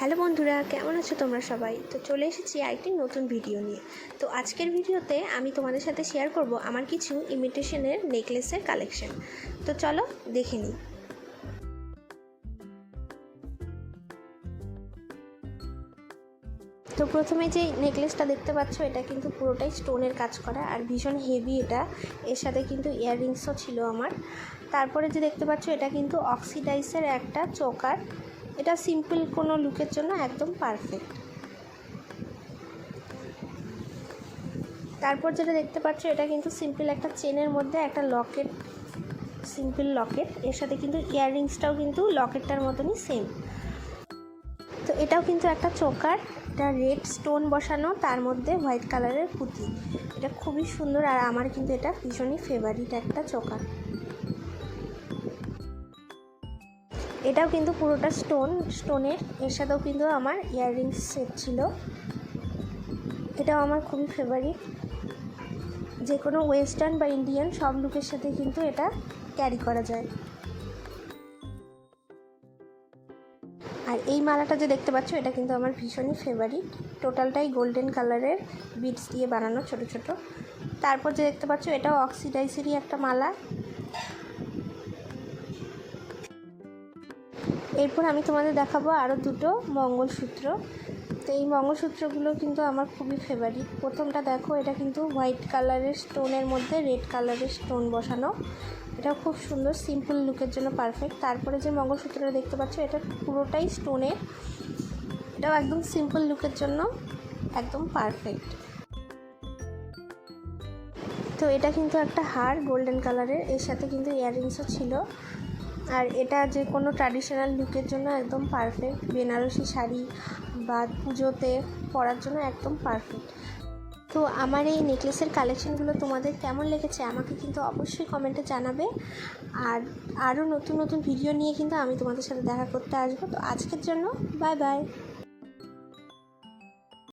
Hello বন্ধুরা, কেমন আছো তোমরা সবাই? তো চলে এসেছি আরেকটি নতুন ভিডিও নিয়ে। তো আজকের ভিডিওতে আমি তোমাদের সাথে শেয়ার করব আমার কিছু ইমিটেশনের নেকলেসের কালেকশন তো চলো দেখে নিই। তো প্রথমে যে নেকলেসটা দেখতে পাচ্ছ, এটা কিন্তু পুরোটাই স্টোনের কাজ করা আর ভীষণ হেভি এটা। এর সাথে কিন্তু ইয়াররিংসও ছিল আমার। তারপরে যে দেখতে পাচ্ছ, এটা কিন্তু অক্সিডাইসের একটা চোকার এটা সিম্পল কোনো লুকের জন্য একদম পারফেক্ট তারপর যেটা দেখতে পাচ্ছ, এটা কিন্তু সিম্পল একটা চেনের মধ্যে একটা লকেট সিম্পল লকেট এর সাথে কিন্তু ইয়াররিংসটাও কিন্তু লকেটটার মতনই সেম তো এটাও কিন্তু একটা চোকার, এটা রেড স্টোন বসানো, তার মধ্যে হোয়াইট কালারের পুঁতি এটা খুবই সুন্দর আর আমার কিন্তু এটা ভীষণই ফেভারিট একটা চোকার। এটাও কিন্তু পুরোটা স্টোন স্টোনের এর সাথেও কিন্তু আমার ইয়াররিংস সেট ছিল। এটাও আমার খুবই ফেভারিট যে কোনো ওয়েস্টার্ন বা ইন্ডিয়ান সব লুকের সাথে কিন্তু এটা ক্যারি করা যায়। আর এই মালাটা যে দেখতে পাচ্ছ, এটা কিন্তু আমার ভীষণই ফেভারিট টোটালটাই গোল্ডেন কালারের বিডস দিয়ে বানানো ছোট ছোট। তারপর যে দেখতে পাচ্ছ, এটাও অক্সিডাইসেরই একটা মালা। এরপর আমি তোমাদের দেখাবো আরও দুটো মঙ্গলসূত্র। তো এই মঙ্গলসূত্রগুলো কিন্তু আমার খুবই ফেভারিট প্রথমটা দেখো, এটা কিন্তু হোয়াইট কালারের স্টোনের মধ্যে রেড কালারের স্টোন বসানো। এটা খুব সুন্দর সিম্পল লুকের জন্য পারফেক্ট তারপরে যে মঙ্গলসূত্রটা দেখতে পাচ্ছ, এটা পুরোটাই স্টোনের এটাও একদম সিম্পল লুকের জন্য একদম পারফেক্ট তো এটা কিন্তু একটা হার গোল্ডেন কালারের এর সাথে কিন্তু ইয়াররিংসও ছিল। আর এটা যে কোনো ট্র্যাডিশনাল লুকের জন্য একদম পারফেক্ট বেনারসি শাড়ি বা পুজোতে পরার জন্য একদম পারফেক্ট তো আমার এই নেকলেসের কালেকশনগুলো তোমাদের কেমন লেগেছে আমাকে কিন্তু অবশ্যই কমেন্টে জানাবে। আর আরও নতুন নতুন ভিডিও নিয়ে কিন্তু আমি তোমাদের সাথে দেখা করতে আসব। তো আজকের জন্য বাই বাই